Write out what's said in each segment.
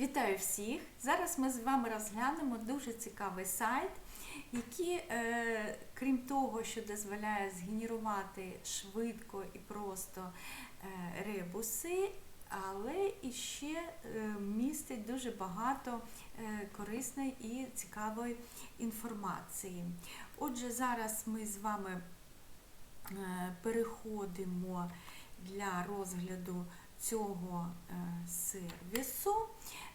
Вітаю всіх! Зараз ми з вами розглянемо дуже цікавий сайт, який, е, крім того, що дозволяє згенерувати швидко і просто е, ребуси, але і ще е, містить дуже багато корисної і цікавої інформації. Отже, зараз ми з вами переходимо для розгляду цього е, сервісу.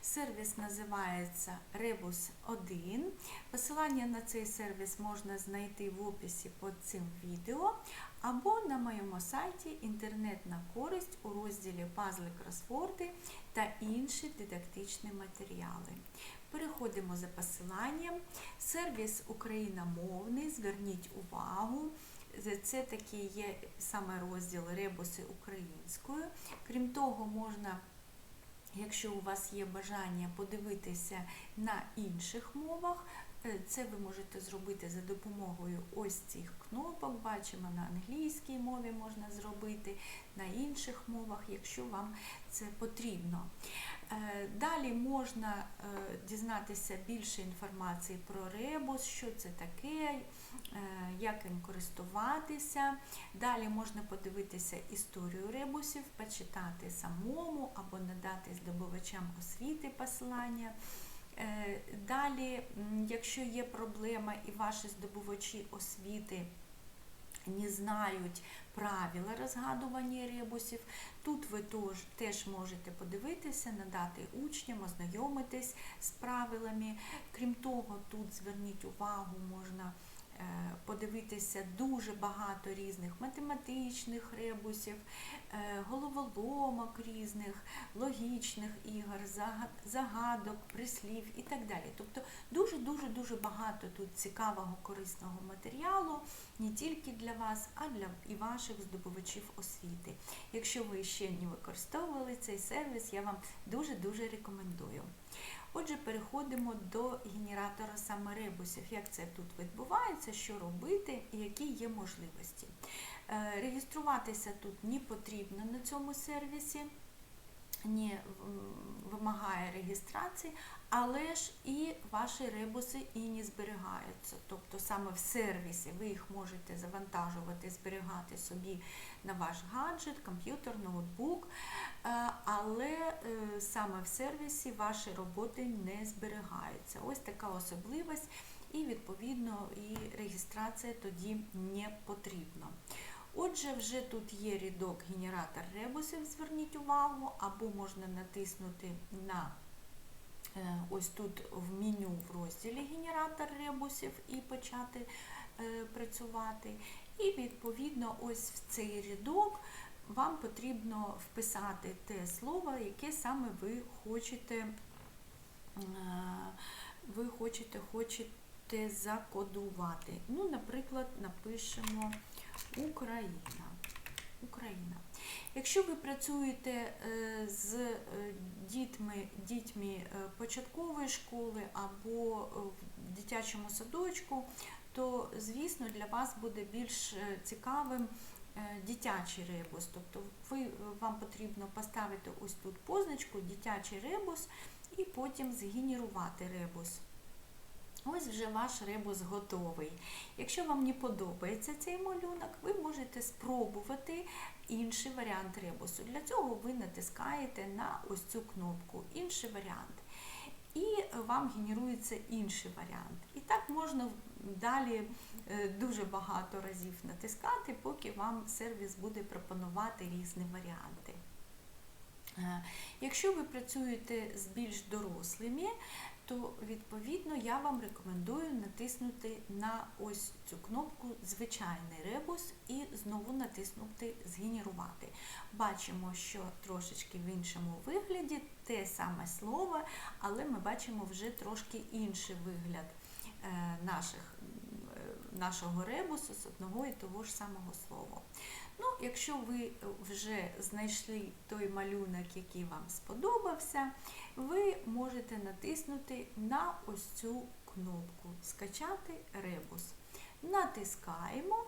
Сервіс називається Rebus 1. Посилання на цей сервіс можна знайти в описі під цим відео або на моєму сайті Інтернет на користь у розділі Пазли кросворди та інші дидактичні матеріали. Переходимо за посиланням. Сервіс україномовний, зверніть увагу. Це такий є саме розділ ребуси українською. Крім того, можна, якщо у вас є бажання подивитися на інших мовах, е, це ви можете зробити за допомогою ось цих кнопок. Бачимо, на англійській мові можна зробити, на інших мовах, якщо вам це потрібно. Е, Далі можна е, дізнатися більше інформації про ребус, що це таке, як їм користуватися. Далі можна подивитися історію ребусів, почитати самому або надати здобувачам освіти посилання. Е, Далі, якщо є проблема і ваші здобувачі освіти не знають правила розгадування ребусів, тут ви теж можете подивитися, надати учням, ознайомитись з правилами. Крім того, тут зверніть увагу, можна подивитися дуже багато різних математичних ребусів, головоломок різних, логічних ігор, загадок, прислів і так далі. Тобто дуже-дуже-дуже багато тут цікавого корисного матеріалу, не тільки для вас, а для і ваших здобувачів освіти. Якщо ви ще не використовували цей сервіс, я вам дуже-дуже рекомендую. Отже, переходимо до генератора саме ребусів. Як це тут відбувається, що робити і які є можливості. Е, реєструватися тут не потрібно на цьому сервісі, не вимагає реєстрації, але ж і ваші ребуси і не зберігаються. Тобто саме в сервісі ви їх можете завантажувати, зберігати собі на ваш гаджет, комп'ютер, ноутбук, е, але е, саме в сервісі ваші роботи не зберігаються. Ось така особливість, і, відповідно, і реєстрація тоді не потрібна. Отже, вже тут є рядок генератор ребусів, зверніть увагу, або можна натиснути на Е, ось тут в меню в розділі генератор ребусів і почати е, працювати. І, відповідно, ось в цей рядок вам потрібно вписати те слово, яке саме ви хочете, е, ви хочете, хочете закодувати. Ну, Наприклад, напишемо Україна. Україна. Якщо ви працюєте е, з е, дітьми дітьми е, початкової школи або в дитячому садочку, то, звісно, для вас буде більш цікавим дитячий ребус. Тобто ви, вам потрібно поставити ось тут позначку дитячий ребус і потім згенерувати ребус. Ось вже ваш ребус готовий. Якщо вам не подобається цей малюнок, ви можете спробувати інший варіант ребусу. Для цього ви натискаєте на ось цю кнопку Інший варіант. І вам генерується інший варіант. І так можна далі е, дуже багато разів натискати, поки вам сервіс буде пропонувати різні варіанти. Е, якщо ви працюєте з більш дорослими, то відповідно я вам рекомендую натиснути на ось цю кнопку Звичайний ребус і знову натиснути Згенерувати. Бачимо, що трошечки в іншому вигляді те саме слово, але ми бачимо вже трошки інший вигляд е, наших, е, нашого ребусу з одного і того ж самого слова. Ну, Якщо ви вже знайшли той малюнок, який вам сподобався, ви можете натиснути на ось цю кнопку Скачати ребус. Натискаємо.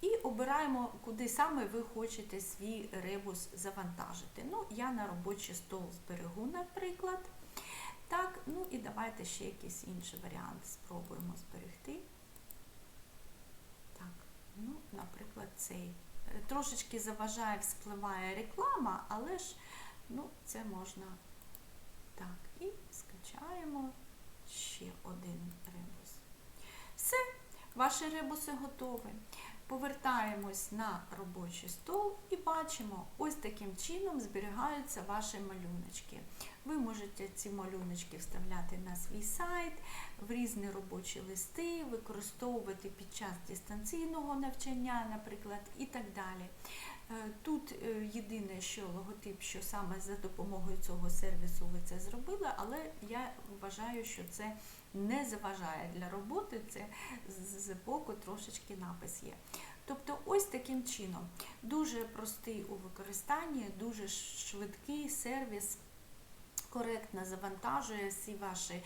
І обираємо, куди саме ви хочете свій ребус завантажити. Ну, я на робочий стол зберегу, наприклад. Так, ну і давайте ще якийсь інший варіант спробуємо зберегти. Ну, наприклад, цей. Е, Трошечки заважає, вспливає реклама, але ж ну, це можна. Так, і скачаємо ще один ребус. Все, ваші ребуси готові. Повертаємось на робочий стол і бачимо, ось таким чином зберігаються ваші малюночки. Ви можете ці малюночки вставляти на свій сайт, в різні робочі листи, використовувати під час дистанційного навчання, наприклад, і так далі. Е, Тут е, єдине, що логотип, що саме за допомогою цього сервісу ви це зробили, але я вважаю, що це не заважає для роботи, це з- з боку трошечки напис є. Тобто ось таким чином дуже простий у використанні, дуже швидкий сервіс, коректно завантажує всі ваші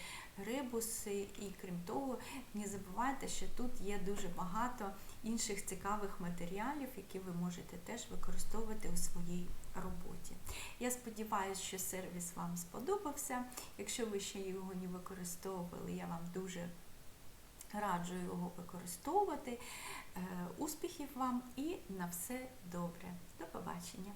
ребуси, і крім того, не забувайте, що тут є дуже багато інших цікавих матеріалів, які ви можете теж використовувати у своїй роботі. Я сподіваюся, що сервіс вам сподобався. Якщо ви ще його не використовували, я вам дуже раджу його використовувати. Е, Успіхів вам і на все добре. До побачення!